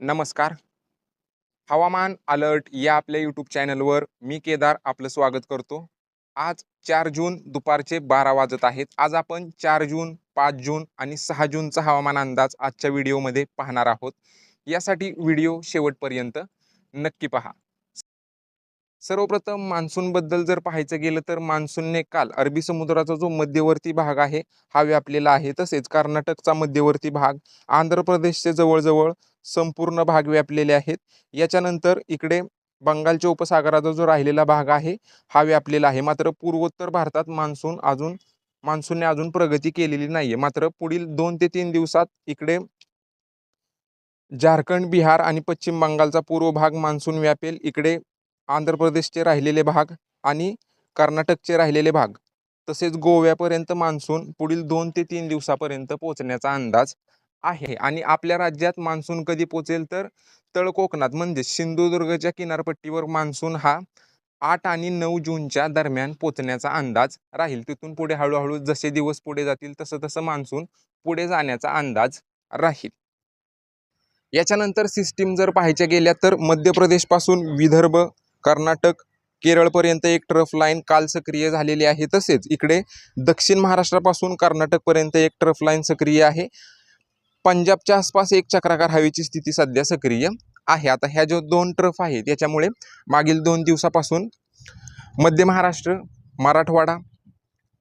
नमस्कार. हवामान अलर्ट या आपल्या यूट्यूब चॅनलवर मी केदार आपलं स्वागत करतो. आज चार जून दुपारचे बारा वाजत आहेत. आज आपण चार जून पाच जून आणि सहा जूनचा हवामान अंदाज आजच्या व्हिडिओमध्ये पाहणार आहोत. यासाठी व्हिडिओ शेवटपर्यंत नक्की पहा. सर्वप्रथम मान्सूनबद्दल जर पाहायचं गेलं तर मान्सूनने काल अरबी समुद्राचा जो मध्यवर्ती भाग आहे हा व्यापलेला आहे तसेच कर्नाटकचा मध्यवर्ती भाग आंध्र प्रदेशचे जवळजवळ संपूर्ण भाग व्यापलेले आहेत. याच्यानंतर इकडे बंगालच्या उपसागराचा जो राहिलेला भाग आहे हा व्यापलेला आहे. मात्र पूर्वोत्तर भारतात मान्सून अजून मान्सूनने अजून प्रगती केलेली नाही आहे मात्र पुढील दोन ते तीन दिवसात इकडे झारखंड बिहार आणि पश्चिम बंगालचा पूर्व भाग मान्सून व्यापेल. इकडे आंध्र प्रदेशचे राहिलेले भाग आणि कर्नाटकचे राहिलेले भाग. तसेच गोव्यापर्यंत मान्सून पुढील दोन ते तीन दिवसापर्यंत पोहोचण्याचा अंदाज आहे. आणि आपल्या राज्यात मान्सून कधी पोचेल तर तळ कोकणात म्हणजे सिंधुदुर्गच्या किनारपट्टीवर मान्सून हा आठ आणि नऊ जूनच्या दरम्यान पोचण्याचा अंदाज राहील. तिथून पुढे हळूहळू जसे दिवस पुढे जातील तसं तसं मान्सून पुढे जाण्याचा अंदाज राहील. याच्यानंतर सिस्टीम जर पाहायच्या गेल्या तर मध्य प्रदेशपासून विदर्भ कर्नाटक केरळपर्यंत एक ट्रफ लाईन काल सक्रिय झालेली आहे तसेच इकडे दक्षिण महाराष्ट्रापासून कर्नाटकपर्यंत एक ट्रफ लाईन सक्रिय आहे. पंजाबच्या आसपास एक चक्राकार हवेची स्थिती सध्या सक्रिय आहे. आता ह्या जो दोन ट्रफ आहेत याच्यामुळे मागील दोन दिवसापासून मध्य महाराष्ट्र मराठवाडा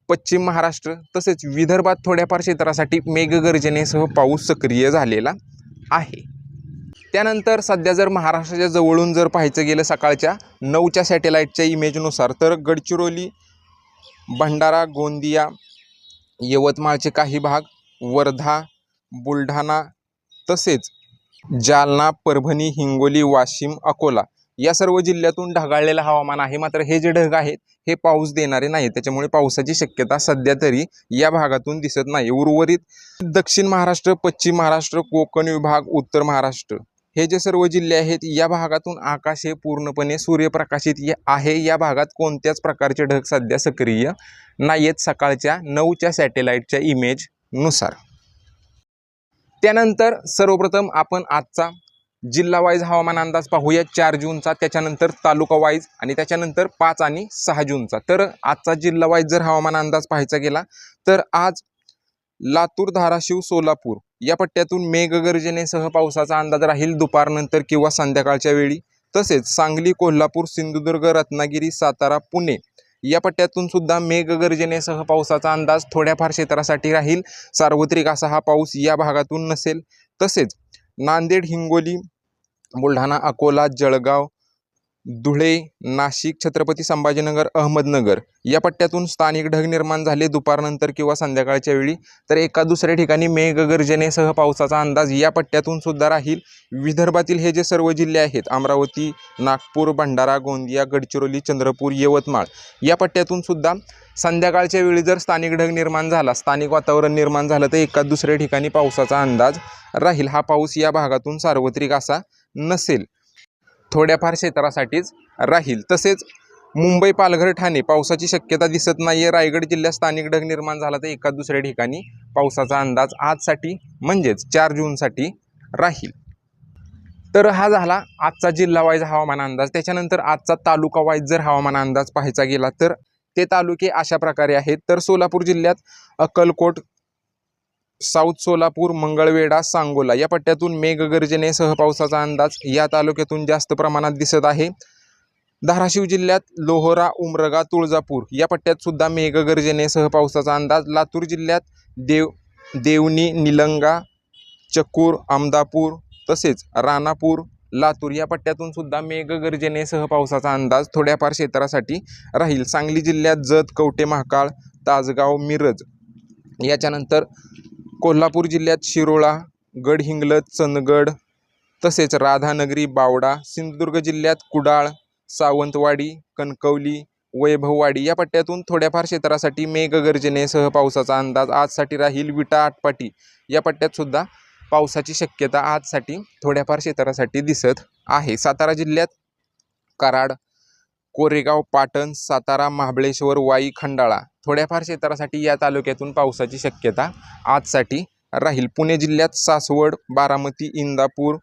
पश्चिम महाराष्ट्र तसेच विदर्भात थोड्याफार क्षेत्रासाठी मेघगर्जनेसह पाऊस सक्रिय झालेला आहे. त्यानंतर सध्या जर महाराष्ट्राच्या जवळून जर पाहायचं गेलं सकाळच्या नऊच्या सॅटेलाईटच्या इमेजनुसार तर गडचिरोली भंडारा गोंदिया यवतमाळचे काही भाग वर्धा बुलढाणा तसेच जालना परभणी हिंगोली वाशिम अकोला या सर्व जिल्ह्यातून ढगाळलेलं हवामान आहे. मात्र हे जे ढग आहेत हे पाऊस देणारे नाही त्याच्यामुळे पावसाची शक्यता सध्या तरी या भागातून दिसत नाही. उर्वरित दक्षिण महाराष्ट्र पश्चिम महाराष्ट्र कोकण विभाग उत्तर महाराष्ट्र. हे जे सर्व जिल्हे आहेत या भागातून आकाश हे पूर्णपणे सूर्यप्रकाशित आहे. या भागात कोणत्याच प्रकारचे ढग सध्या सक्रिय नाही आहेत सकाळच्या नऊच्या सॅटेलाईटच्या इमेजनुसार त्यानंतर सर्वप्रथम आपण आजचा जिल्हा वाईज हवामान अंदाज पाहूया. चार जूनचा त्याच्यानंतर तालुका वाईज आणि त्याच्यानंतर पाच आणि सहा जूनचा. तर आजचा जिल्हा वाईज जर हवामान अंदाज पाहायचा गेला तर आज लातूर धाराशिव सोलापूर या पट्ट्यातून मेघगर्जनेसह पावसाचा अंदाज राहील दुपारनंतर किंवा संध्याकाळच्या वेळी. तसेच सांगली कोल्हापूर सिंधुदुर्ग रत्नागिरी सातारा पुणे या पट्ट्यातून सुद्धा मेघगर्जनेसह पावसाचा अंदाज थोड्याफार क्षेत्रासाठी राहील. सार्वत्रिक असा हा पाऊस या भागातून नसेल. तसेच नांदेड हिंगोली बुलढाणा अकोला जळगाव धुळे नाशिक छत्रपती संभाजीनगर अहमदनगर या पट्ट्यातून स्थानिक ढग निर्माण झाले दुपारनंतर किंवा संध्याकाळच्या वेळी. तर एका दुसऱ्या ठिकाणी मेघगर्जनेसह पावसाचा अंदाज या पट्ट्यातून सुद्धा राहील. विदर्भातील हे जे सर्व जिल्हे आहेत अमरावती नागपूर भंडारा गोंदिया गडचिरोली चंद्रपूर यवतमाळ या पट्ट्यातून सुद्धा संध्याकाळच्या वेळी जर स्थानिक ढग निर्माण झाला स्थानिक वातावरण निर्माण झालं तर एका दुसऱ्या ठिकाणी पावसाचा अंदाज राहील. हा पाऊस या भागातून सार्वत्रिक असा नसेल. थोड्याफार क्षेत्रासाठीच राहील. तसेच मुंबई पालघर ठाणे पावसाची शक्यता दिसत नाही आहे रायगड जिल्ह्यात स्थानिक ढग निर्माण झाला तर एका दुसऱ्या ठिकाणी पावसाचा अंदाज आजसाठी म्हणजेच चार जूनसाठी राहील. तर हा झाला आजचा जिल्हावाईज हवामान अंदाज. त्याच्यानंतर आजचा तालुका वाईज जर हवामान अंदाज पाहायचा गेला तर ते तालुके अशा प्रकारे आहेत. तर सोलापूर जिल्ह्यात अक्कलकोट साऊथ सोलापूर मंगळवेढा सांगोला या पट्ट्यातून मेघगर्जनेसह पावसाचा अंदाज या तालुक्यातून जास्त प्रमाणात दिसत आहे. धाराशिव जिल्ह्यात लोहरा उमरगा तुळजापूर या पट्ट्यात सुद्धा मेघगर्जनेसह पावसाचा अंदाज. लातूर जिल्ह्यात देव देवणी निलंगा चकूर अमदापूर तसेच राणापूर लातूर या पट्ट्यातून सुद्धा मेघगर्जनेसह पावसाचा अंदाज थोड्याफार क्षेत्रासाठी राहील. सांगली जिल्ह्यात जत कवटे महाकाळ ताजगाव मिरज याच्यानंतर कोल्हापूर जिल्ह्यात शिरोळा गडहिंग्लज चंदगड तसेच राधानगरी बावडा सिंधुदुर्ग जिल्ह्यात कुडाळ सावंतवाडी कणकवली वैभववाडी या पट्ट्यातून थोड्याफार क्षेत्रासाठी मेघगर्जनेसह पावसाचा अंदाज आजसाठी राहील विटा आटपाटी. या पट्ट्यात सुद्धा पावसाची शक्यता आजसाठी थोड्याफार क्षेत्रासाठी दिसत आहे. सातारा जिल्ह्यात कराड कोरेगाव पाटण सातारा महाबळेश्वर वाई खंडाळा. थोड्याफार क्षेत्रासाठी या तालुक्यातून पावसाची शक्यता आजसाठी राहील. पुणे जिल्ह्यात सासवड बारामती इंदापूर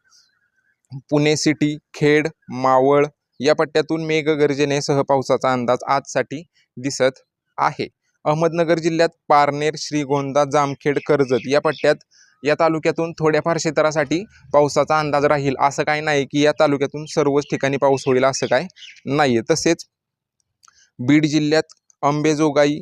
पुणे सिटी खेड मावळ या पट्ट्यातून मेघगर्जनेसह पावसाचा अंदाज आजसाठी दिसत आहे. अहमदनगर जिल्ह्यात पारनेर श्रीगोंदा जामखेड कर्जत या पट्ट्यात या तालुक्यातून थोड्याफार क्षेत्रासाठी पावसाचा अंदाज राहील. असं काय नाही की या तालुक्यातून सर्वच ठिकाणी पाऊस होईल असं काय नाही आहे तसेच बीड जिल्ह्यात अंबेजोगाई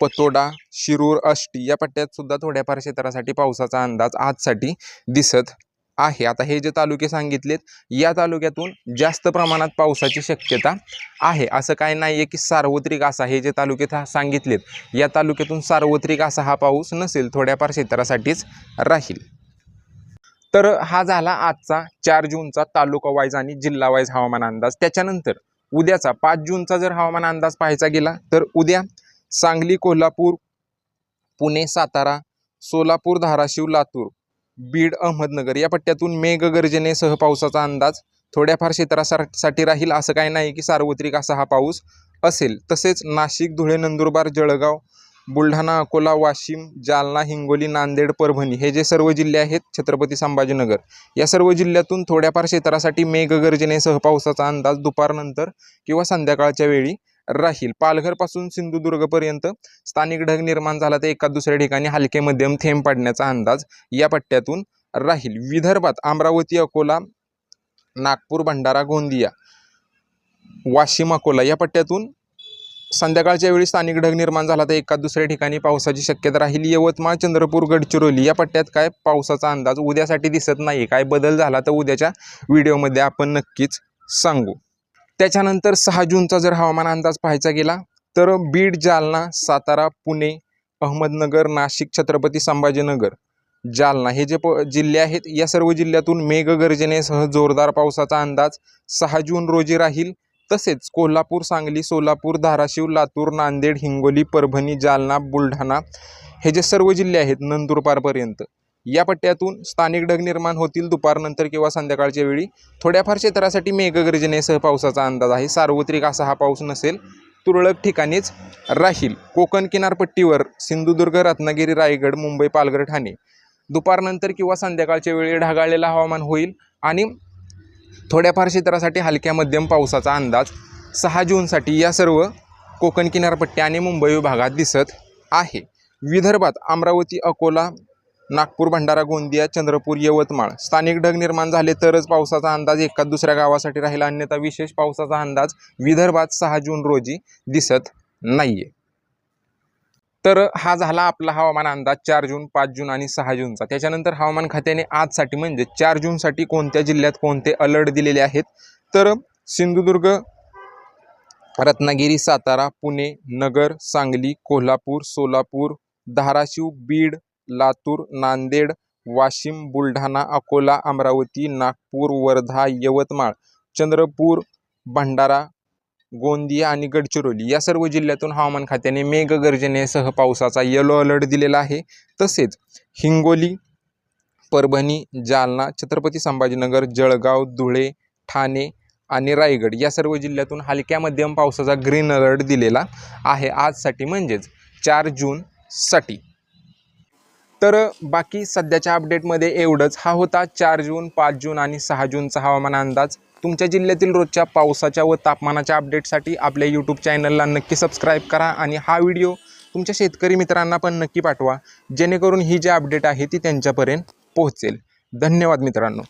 पतोडा शिरूर अष्टी या पट्ट्यात सुद्धा थोड्याफार क्षेत्रासाठी पावसाचा अंदाज आजसाठी दिसत आहे. आता हे जे तालुके सांगितलेत या तालुक्यातून जास्त प्रमाणात पावसाची शक्यता आहे. असं काय नाही आहे की सार्वत्रिक असा हे जे तालुके सांगितलेत या तालुक्यातून सार्वत्रिक असा हा पाऊस नसेल थोड्याफार क्षेत्रासाठीच राहील. तर हा झाला आजचा चार जूनचा तालुका वाईज आणि जिल्हा वाईज हवामान अंदाज. त्याच्यानंतर उद्याचा पाच जूनचा जर हवामान अंदाज पाहायचा गेला तर उद्या सांगली कोल्हापूर पुणे सातारा सोलापूर धाराशिव लातूर बीड अहमदनगर या पट्ट्यातून मेघगर्जनेसह पावसाचा अंदाज थोड्याफार क्षेत्रासाठी राहील असं काही नाही की सार्वत्रिक असा हा पाऊस असेल. तसेच नाशिक धुळे नंदुरबार जळगाव बुलढाणा अकोला वाशिम जालना हिंगोली नांदेड परभणी हे जे सर्व जिल्हे आहेत छत्रपती संभाजीनगर या सर्व जिल्ह्यातून थोड्याफार क्षेत्रासाठी मेघगर्जनेसह पावसाचा अंदाज दुपारनंतर किंवा संध्याकाळच्या वेळी राहील. पालघरपासून सिंधुदुर्गपर्यंत स्थानिक ढग निर्माण झाला तर एका दुसऱ्या ठिकाणी हलके मध्यम थेंब पडण्याचा अंदाज या पट्ट्यातून राहील. विदर्भात अमरावती अकोला नागपूर भंडारा गोंदिया वाशिम अकोला या पट्ट्यातून संध्याकाळच्या वेळी स्थानिक ढग निर्माण झाला तर एका दुसऱ्या ठिकाणी पावसाची शक्यता राहील. यवतमाळ चंद्रपूर गडचिरोली या पट्ट्यात काय पावसाचा अंदाज उद्यासाठी दिसत नाही काय बदल झाला तर उद्याच्या व्हिडिओमध्ये आपण नक्कीच सांगू. त्याच्यानंतर सहा जूनचा जर हवामान अंदाज पाहायचा गेला तर बीड जालना सातारा पुणे अहमदनगर नाशिक छत्रपती संभाजीनगर जालना हे जे प जिल्हे आहेत या सर्व जिल्ह्यातून मेघगर्जनेसह जोरदार पावसाचा अंदाज सहा जून रोजी राहील. तसेच कोल्हापूर सांगली सोलापूर धाराशिव लातूर नांदेड हिंगोली परभणी जालना बुलढाणा हे जे सर्व जिल्हे आहेत नंदुरबारपर्यंत या पट्ट्यातून स्थानिक ढग निर्माण होतील दुपारनंतर किंवा संध्याकाळच्या वेळी. थोड्याफार क्षेत्रासाठी मेघगर्जनेसह पावसाचा अंदाज आहे. सार्वत्रिक असा हा पाऊस नसेल तुरळक ठिकाणीच राहील. कोकण किनारपट्टीवर सिंधुदुर्ग रत्नागिरी रायगड मुंबई पालघर ठाणे. दुपारनंतर किंवा संध्याकाळच्या वेळी ढगाळलेलं हवामान होईल आणि थोड्याफार क्षेत्रासाठी हलक्या मध्यम पावसाचा अंदाज सहा जूनसाठी या सर्व कोकण किनारपट्टी आणि मुंबई विभागात दिसत आहे. विदर्भात अमरावती अकोला नागपूर भंडारा गोंदिया चंद्रपूर यवतमाळ. स्थानिक ढग निर्माण झाले तरच पावसाचा अंदाज एका दुसऱ्या गावासाठी राहील. अन्यथा विशेष पावसाचा अंदाज विदर्भात सहा जून रोजी दिसत नाहीये. तर हा झाला आपला हवामान अंदाज. चार जून पाच जून आणि सहा जूनचा. त्याच्यानंतर हवामान खात्याने आजसाठी म्हणजे चार जूनसाठी कोणत्या जिल्ह्यात कोणते अलर्ट दिलेले आहेत? तर सिंधुदुर्ग रत्नागिरी सातारा पुणे नगर सांगली कोल्हापूर सोलापूर धाराशिव बीड लातूर नांदेड वाशिम बुलढाणा अकोला अमरावती नागपूर वर्धा यवतमाळ चंद्रपूर भंडारा गोंदिया आणि गडचिरोली या सर्व जिल्ह्यातून हवामान खात्याने मेघगर्जनेसह पावसाचा येलो अलर्ट दिलेला आहे. तसेच हिंगोली परभणी जालना छत्रपती संभाजीनगर जळगाव धुळे ठाणे आणि रायगड या सर्व जिल्ह्यातून हलक्या मध्यम पावसाचा ग्रीन अलर्ट दिलेला आहे. आजसाठी म्हणजेच चार जूनसाठी तर बाकी सध्याच्या अपडेटमध्ये एवढंच. हा होता चार जून पाच जून आणि सहा जूनचा हवामान अंदाज. तुमच्या जिल्ह्यातील रोजच्या पावसाच्या व तापमानाच्या अपडेटसाठी आपल्या यूट्यूब चॅनलला नक्की सबस्क्राईब करा आणि हा व्हिडिओ तुमच्या शेतकरी मित्रांना पण नक्की पाठवा. जेणेकरून ही जी अपडेट आहे ती त्यांच्यापर्यंत पोहोचेल. धन्यवाद मित्रांनो.